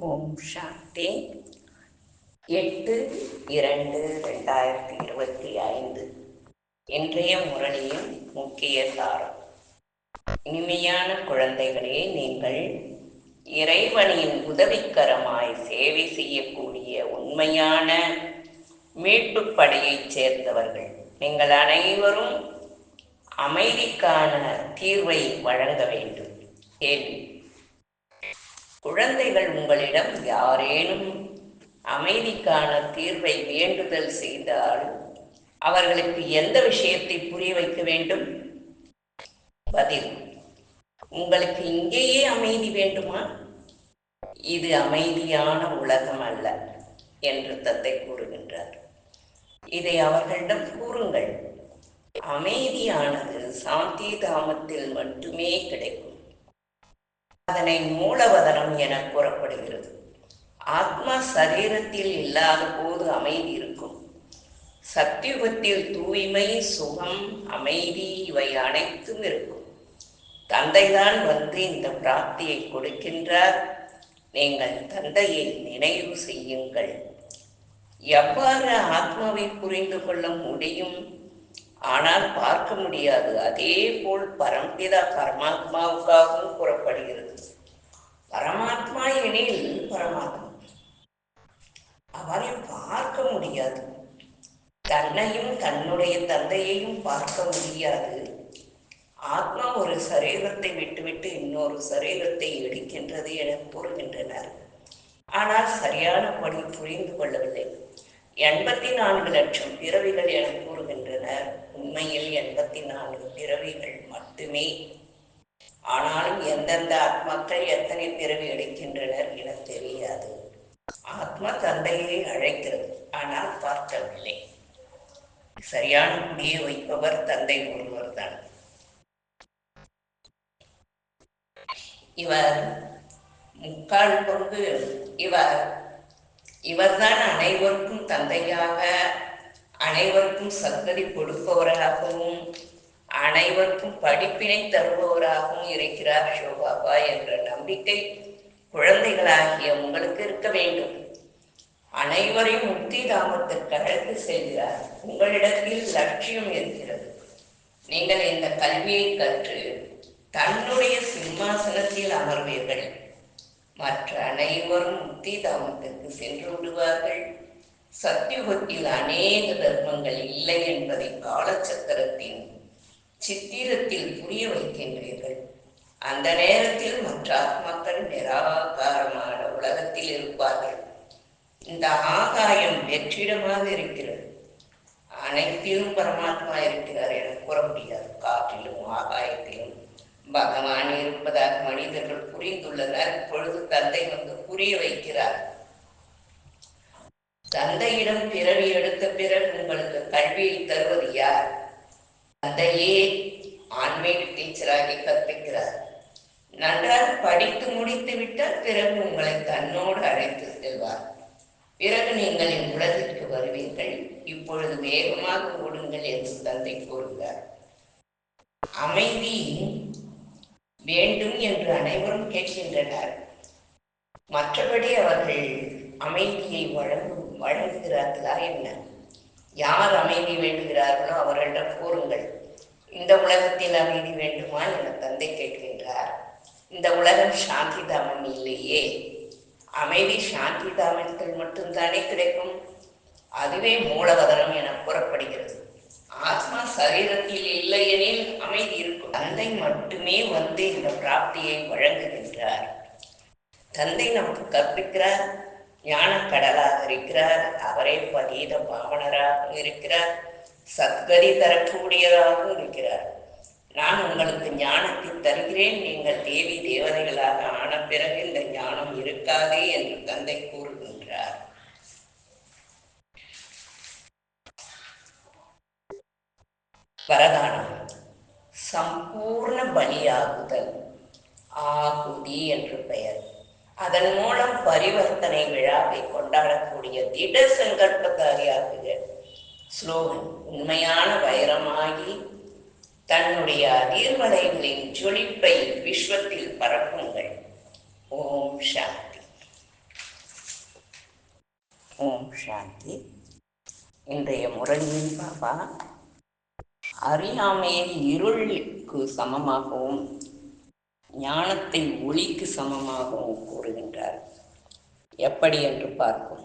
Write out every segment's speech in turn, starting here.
ஓம் சாந்தி. எட்டு இரண்டு ரெண்டாயிரத்தி இருபத்தி ஐந்து. இன்றைய முரளியின் முக்கிய சாரம். இனிமையான குழந்தைகளே நீங்கள் இறைவனின் உதவிக்கரமாய் சேவை செய்யக்கூடிய உண்மையான மீட்பு படையைச் சேர்ந்தவர்கள். நீங்கள் அனைவரும் அமைதிக்கான தீர்வை வழங்க வேண்டும். கேள்வி குழந்தைகள் உங்களிடம் யாரேனும் அமைதிக்கான தீர்வை வேண்டுதல் செய்தால் அவர்களுக்கு எந்த விஷயத்தை புரிய வைக்க வேண்டும்? பதில் உங்களுக்கு இங்கேயே அமைதி வேண்டுமா? இது அமைதியான உலகம் அல்ல என்று தத்தை கூறுகின்றார். இதை அவர்களிடம் கூறுங்கள். அமைதியானது சாந்தி தாமத்தில் மட்டுமே கிடைக்கும். அதனை மூலவதனம் என கூறப்படுகிறது. ஆத்மா சரீரத்தில் இல்லாத போது அமைதி இருக்கும். சத்தியுகத்தில் தூய்மை சுகம் அமைதி இவை அனைத்தும் இருக்கும். தந்தைதான் வந்து இந்த பிராப்தியை கொடுக்கின்றார். நீங்கள் தந்தையை நினைவு செய்யுங்கள். எவ்வாறு ஆத்மாவை புரிந்து கொள்ள முடியும்? ஆனால் பார்க்க முடியாது. அதே போல் பரம்பிதா பரமாத்மாவுக்காகவும் கூறப்படுகிறது. பரமாத்மா எனில் பரமாத்மா. அவரை பார்க்க முடியாது. தன்னையும் தன்னுடைய தந்தையையும் பார்க்க முடியாது. ஆத்மா ஒரு சரீரத்தை விட்டுவிட்டு இன்னொரு சரீரத்தை எடுக்கின்றது என கூறுகின்றனர். ஆனால் சரியான படி புரிந்து கொள்ளவில்லை. எண்பத்தி நான்கு லட்சம் பிறவிகள் என கூறுகின்றனர். உண்மையில் எண்பத்தி நான்கு பிறவிகள் மட்டுமே. ஆனாலும் எந்தெந்த ஆத்மாக்கள் எத்தனை பிறவி எடுக்கின்றனர் என தெரியாது. ஆத்மா தந்தையை அழைக்கிறது ஆனால் பார்க்கவில்லை. சரியான முடியை வைப்பவர் தந்தை ஒருவர் தான் இவர் முக்கால் பங்கு இவர் இவர்தான் அனைவருக்கும் தந்தையாக அனைவருக்கும் சந்ததி கொடுப்பவராகவும் அனைவருக்கும் படிப்பினை தருபவராகவும் இருக்கிறார் ஷோபாபா என்ற நம்பிக்கை குழந்தைகளாகிய உங்களுக்கு இருக்க வேண்டும். அனைவரையும் முக்தி தாமத்திற்கு அழைத்து செல்கிறார். உங்களிடத்தில் லட்சியம் இருக்கிறது. நீங்கள் இந்த கல்வியை கற்று தன்னுடைய சிம்மாசனத்தில் அமர்வீர்கள். மற்ற அனைவரும் முக்தி தாமத்திற்கு சென்று விடுவார்கள். சத்தியுகத்தில் அநேக தர்மங்கள் இல்லை என்பதை காலச்சக்கரத்தின் சித்திரத்தில் புரிய வைக்கின்றீர்கள். அந்த நேரத்தில் மற்ற ஆத்மாக்கள் நிராகாரமான உலகத்தில் இருப்பார்கள். இந்த ஆகாயம் வெற்றிடமாக இருக்கிறது. அனைத்திலும் பரமாத்மா இருக்கிறார் என கூற முடியாது. காற்றிலும் ஆகாயத்திலும். பகவான் இருப்பதாக மனிதர்கள் புரிந்துள்ளனர். இப்பொழுது தந்தை வந்து புரிய வைக்கிறார். தந்தையிடம் பிறவி எடுத்த பிறகு உங்களுக்கு கல்வியை தருவது யார்? தந்தையே ஆன்மீக டீச்சராகி கற்பிக்கிறார். நன்றாக படித்து முடித்து விட்டால் பிறகு உங்களை தன்னோடு அழைத்து செல்வார். பிறகு நீங்கள் என் உலகிற்கு வருவீர்கள். இப்பொழுது வேகமாக ஓடுங்கள் என்று தந்தை கூறுகிறார். அமைதி வேண்டும் என்று அனைவரும் கேட்கின்றனர். மற்றபடி அவர்கள் அமைதியை வழங்கும் வழங்குகிறார்களா என்ன? யார் அமைதி வேண்டுகிறார்களோ அவர்களிடம் கூறுங்கள். இந்த உலகத்தில் அமைதி வேண்டுமா என தந்தை கேட்கின்றார். இந்த உலகம் சாந்தி தாமம் இல்லையே. அமைதி சாந்தி தாமத்தில் மட்டும்தானே கிடைக்கும்? அதுவே மூலவதனம் என கூறப்படுகிறது. ஆத்மா சரீரத்தில் இல்லையெனில் அமைதி இருக்கும். தந்தை மட்டுமே வந்து இந்த பிராப்தியை வழங்குகின்றார். தந்தை நமக்கு கற்பிக்கிறார். ஞான கடலாக இருக்கிறார் அவரே பதீத பாவனராக இருக்கிறார். சத்கதி தரக்கூடியதாகவும் இருக்கிறார். நான் உங்களுக்கு ஞானத்தை தருகிறேன். நீங்கள் தேவி தேவதைகளாக ஆன பிறகு இந்த ஞானம் இருக்காதே என்று தந்தை கூறுகின்றார். வரதானம். சம்பூர்ண பலியாகுதல். ஆகுதி என்று பெயர். அதன் மூலம் பரிவர்த்தனை விழாவை கொண்டாடக்கூடிய திட சங்கல்பதாரியாகுக ஸ்லோகன் உண்மையான வைரமாகி தன்னுடைய அதிர்வலைகளின் ஜொலிப்பை விஸ்வத்தில் பரப்புங்கள். ஓம் சாந்தி. ஓம் சாந்தி. இன்றைய முரளியின் பாபா அறியாமையை இருளுக்கு சமமாகவும் ஞானத்தை ஒளிக்கு சமமாகவும் கூறுகின்றார். எப்படி என்று பார்ப்போம்.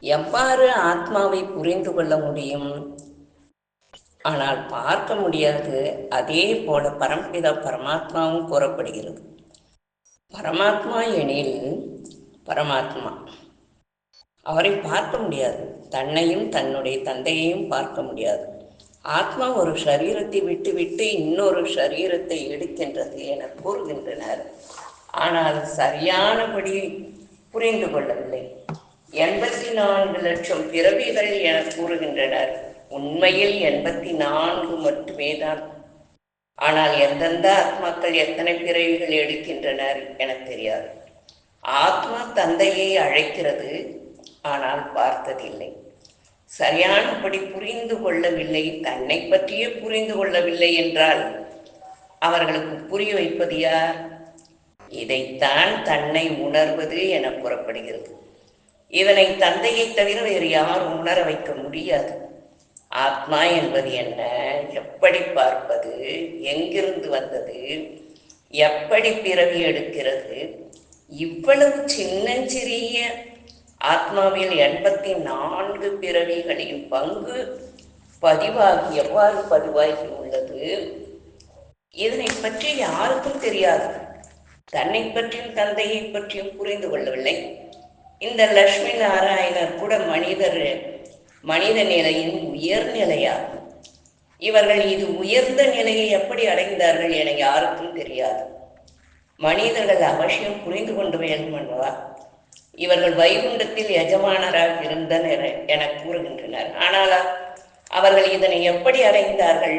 எவ்வாறு ஆத்மாவை புரிந்து கொள்ள முடியும்? ஆனால் பார்க்க முடியாது. அதே போல பரம்பிதா பரமாத்மாவும் கூறப்படுகிறது. பரமாத்மா எனில் பரமாத்மா. அவரை பார்க்க முடியாது. தன்னையும் தன்னுடைய தந்தையையும் பார்க்க முடியாது. ஆத்மா ஒரு சரீரத்தை விட்டு விட்டு இன்னொரு சரீரத்தை எடுக்கின்றது என கூறுகின்றனர். ஆனால் சரியானபடி புரிந்து கொள்ளவில்லை. எண்பத்தி நான்கு லட்சம் பிறவிகள் என கூறுகின்றனர். உண்மையில் எண்பத்தி நான்கு மட்டுமே தான். ஆனால் எந்தெந்த ஆத்மாக்கள் எத்தனை பிறவிகள் எடுக்கின்றனர் என தெரியாது. ஆத்மா தந்தையை அழைக்கிறது ஆனால் பார்த்ததில்லை. சரியானபடி புரிந்து கொள்ளவில்லை தன்னை பற்றியே புரிந்து கொள்ளவில்லை என்றால் அவர்களுக்கு புரிய வைப்பது யார்? இதைத்தான் தன்னை உணர்வது என கூறப்படுகிறது இதனை தந்தையை தவிர வேறு யாரும் உணர வைக்க முடியாது. ஆத்மா என்பது என்ன? எப்படி பார்ப்பது? எங்கிருந்து வந்தது? எப்படி பிறவி எடுக்கிறது? இவ்வளவு சின்னஞ்சிறிய ஆத்மாவில் எண்பத்தி நான்கு பிறவிகளின் பங்கு பதிவாகி எவ்வாறு பதிவாகி உள்ளது? இதனை பற்றி யாருக்கும் தெரியாது. தன்னை பற்றியும் தந்தையை பற்றியும் புரிந்து கொள்ளவில்லை. இந்த லட்சுமி நாராயணர் கூட மனிதர் மனித நிலையின் உயர்நிலையாகும் இவர்கள் இது உயர்ந்த நிலையை எப்படி அடைந்தார்கள் என யாருக்கும் தெரியாது. மனிதர்கள் அவசியம் புரிந்து கொண்டு வேண்டும் அல்லவா இவர்கள் வைகுண்டத்தில் எஜமானராக இருந்தனர் என கூறுகின்றனர். ஆனால் அவர்கள் இதனை எப்படி அடைந்தார்கள்?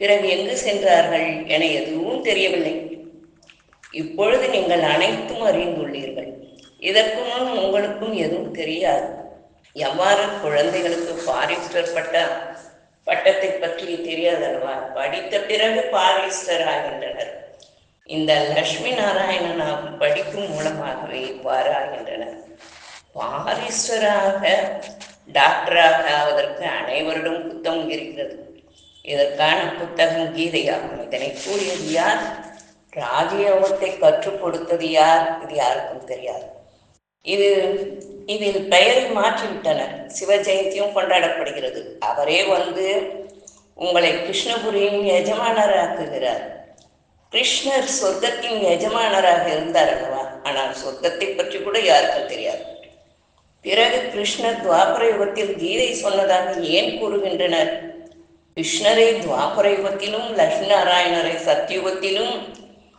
பிறகு எங்கு சென்றார்கள் என எதுவும் தெரியவில்லை. இப்பொழுது நீங்கள் அனைத்தும் அறிந்துள்ளீர்கள். இதற்கு முன் உங்களுக்கும் எதுவும் தெரியாது. எவ்வாறு குழந்தைகளுக்கு பாரிஸ்டர் பட்ட பட்டத்தை பற்றி தெரியாதல்வா படித்த பிறகு பாரிஸ்டர் ஆகின்றனர் இந்த லட்சுமி நாம் படிக்கும் மூலமாகவே இவ்வாறு ஆகின்றனர் பாரிஸ்டராக டாக்டராக ஆவதற்கு அனைவரிடம் புத்தகம் இருக்கிறது. இதற்கான புத்தகம் கீதையாகும். இதனை கூறியது யார்? ராஜயோகத்தை கற்றுக் கொடுத்தது யார்? இது யாருக்கும் தெரியாது. இது இதில் பெயரை மாற்றிவிட்டனர். சிவ ஜெயந்தியும் கொண்டாடப்படுகிறது. அவரே வந்து உங்களை கிருஷ்ணபுரியின் எஜமானராக்குகிறார். கிருஷ்ணர் சொர்க்கத்தின் எஜமானராக இருந்தார் அல்லவா? ஆனால் சொர்க்கத்தை பற்றி கூட யாருக்கும் தெரியாது. பிறகு கிருஷ்ணர் துவாபர யுகத்தில் கீதை சொன்னதாக ஏன் கூறுகின்றனர்? கிருஷ்ணரை துவாபர யுகத்திலும் லட்சுமி நாராயணரை சத்தியுகத்திலும்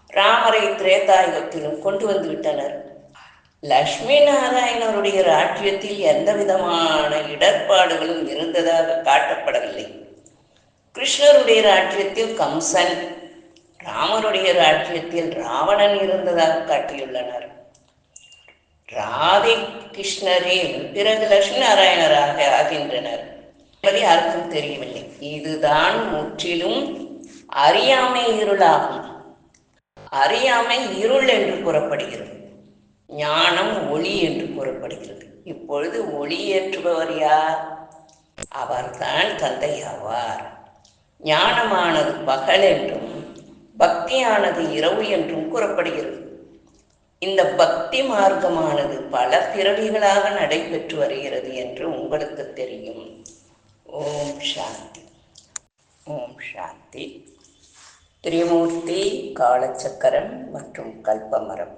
ராமரை திரேதாயுகத்திலும் கொண்டு வந்து விட்டனர். லட்சுமி நாராயணருடைய ராஜ்யத்தில் எந்த விதமான இடர்பாடுகளும் இருந்ததாக காட்டப்படவில்லை. கிருஷ்ணருடைய ராஜ்யத்தில் கம்சன் ராமருடைய ராஜ்யத்தில் ராவணன் இருந்ததாக காட்டியுள்ளனர். ராதை கிருஷ்ணரே பிறகு லட்சுமி நாராயணராக ஆகின்றனர். என்பது யாருக்கும் தெரியவில்லை. இதுதான் முற்றிலும் அறியாமை இருளாகும். அறியாமை இருள் என்று கூறப்படுகிறது. ஞானம் ஒளி என்று கூறப்படுகிறது. இப்பொழுது ஒளி ஏற்றுபவர் யார்? அவர்தான் தந்தை ஆவார் ஞானமானது பகல் என்றும் பக்தியானது இரவு என்றும் கூறப்படுகிறது. இந்த பக்தி மார்க்கமானது பல பிறவிகளாக நடைபெற்று வருகிறது என்று உங்களுக்கு தெரியும். ஓம் சாந்தி. ஓம் சாந்தி. திரிமூர்த்தி காலச்சக்கரம் மற்றும் கல்பமரம்.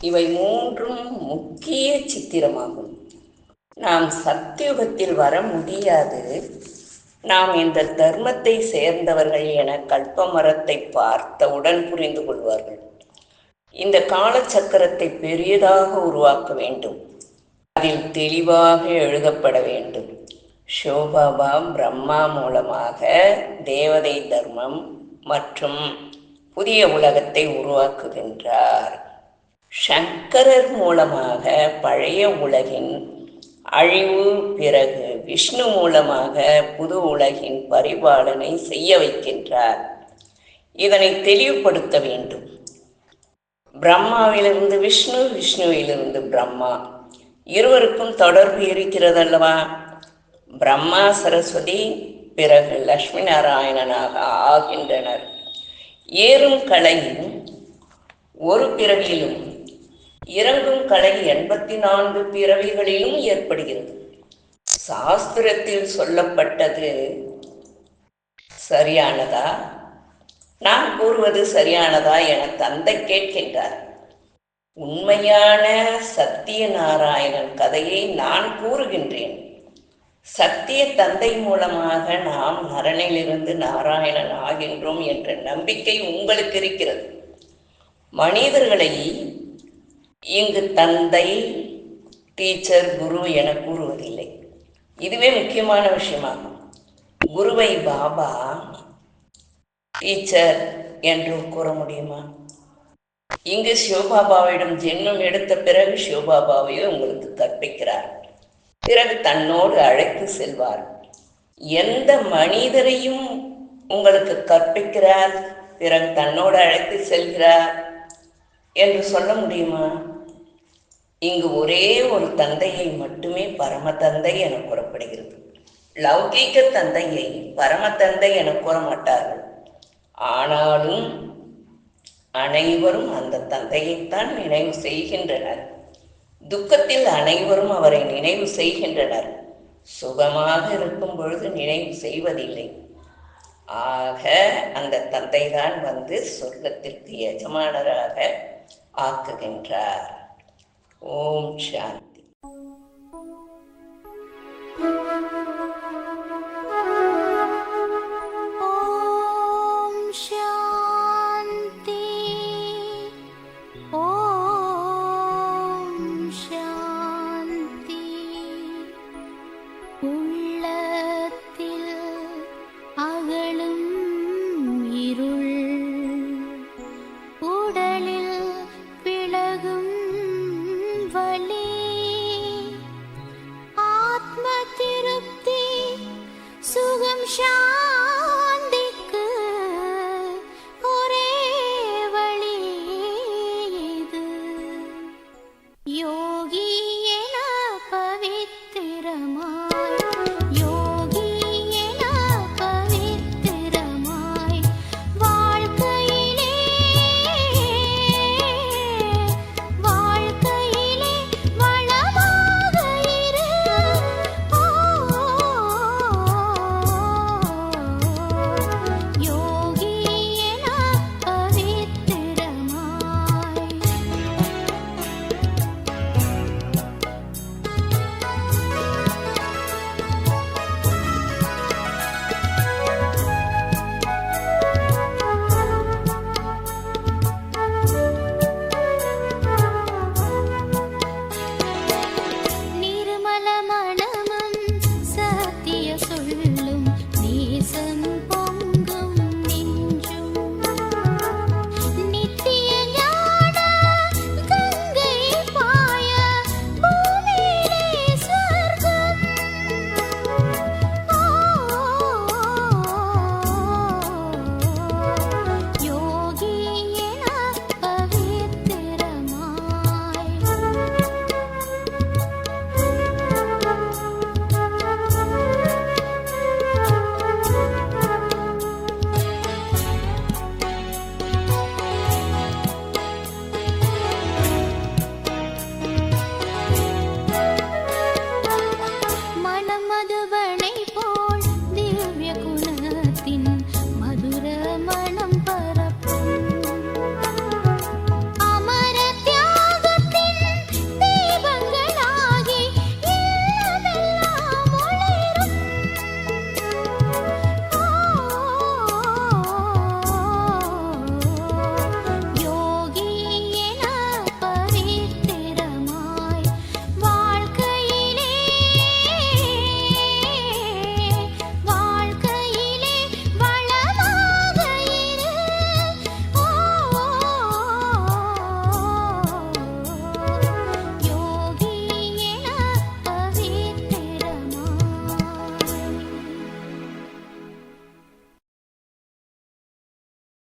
இவை மூன்றும் முக்கிய சித்திரமாகும். நாம் சத்தியுகத்தில் வர முடியாது. நாம் இந்த தர்மத்தை சேர்ந்தவர்கள் என கல்பமரத்தை பார்த்தவுடன் புரிந்து கொள்வார்கள். இந்த காலச்சக்கரத்தை பெரியதாக உருவாக்க வேண்டும். அதில் தெளிவாக எழுதப்பட வேண்டும். ஷோபாபா பிரம்மா மூலமாக தேவதை தர்மம் மற்றும் புதிய உலகத்தை உருவாக்குகின்றார். சங்கரர் மூலமாக பழைய உலகின் அழிவு பிறகு விஷ்ணு மூலமாக புது உலகின் பரிபாலனை செய்ய வைக்கின்றார். இதனை தெளிவுபடுத்த வேண்டும். பிரம்மாவிலிருந்து விஷ்ணு விஷ்ணுவிலிருந்து பிரம்மா. இருவருக்கும் தொடர்பு இருக்கிறதல்லவா? பிரம்மா சரஸ்வதி பிறகு லக்ஷ்மி நாராயணனாக ஆகின்றனர். ஏறும் கலையும் ஒரு பிறவியிலும் இறங்கும் கலை எண்பத்தி நான்கு பிறவிகளிலும் ஏற்படுகிறது. சாஸ்திரத்தில் சொல்லப்பட்டது சரியானதா? நான் கூறுவது சரியானதா என தந்தை கேட்கின்றார். உண்மையான சத்தியநாராயணன் கதையை நான் கூறுகின்றேன். சத்திய தந்தை மூலமாக நாம் நரனிலிருந்து நாராயணன் ஆகின்றோம் என்ற நம்பிக்கை உங்களுக்கு இருக்கிறது. மனிதர்களை இங்கு தந்தை டீச்சர் குரு என கூறுவதில்லை. இதுவே முக்கியமான விஷயமாகும். குருவை பாபா டீச்சர் என்றும் கூற முடியுமா? இங்கு சிவபாபாவிடம் ஜென்மம் எடுத்த பிறகு சிவபாபாவையே உங்களுக்கு கற்பிக்கிறார். பிறகு தன்னோடு அழைத்து செல்வார். எந்த மனிதரையும் உங்களுக்கு கற்பிக்கிறார் பிறகு தன்னோடு அழைத்து செல்கிறார் என்று சொல்ல முடியுமா? இங்கு ஒரே ஒரு தந்தையை மட்டுமே பரம தந்தை என கூறப்படுகிறது. லௌகீக தந்தையை பரம தந்தை என கூற மாட்டார்கள் ஆனாலும் அனைவரும் அந்த தந்தையைத்தான் நினைவு செய்கின்றனர். துக்கத்தில் அனைவரும் அவரை நினைவு செய்கின்றனர். சுகமாக இருக்கும் பொழுது நினைவு செய்வதில்லை. ஆக அந்த தந்தைதான் வந்து சொர்க்கத்திற்கு எஜமானராக ஆக்குகின்றார். ஓம் சாந்தி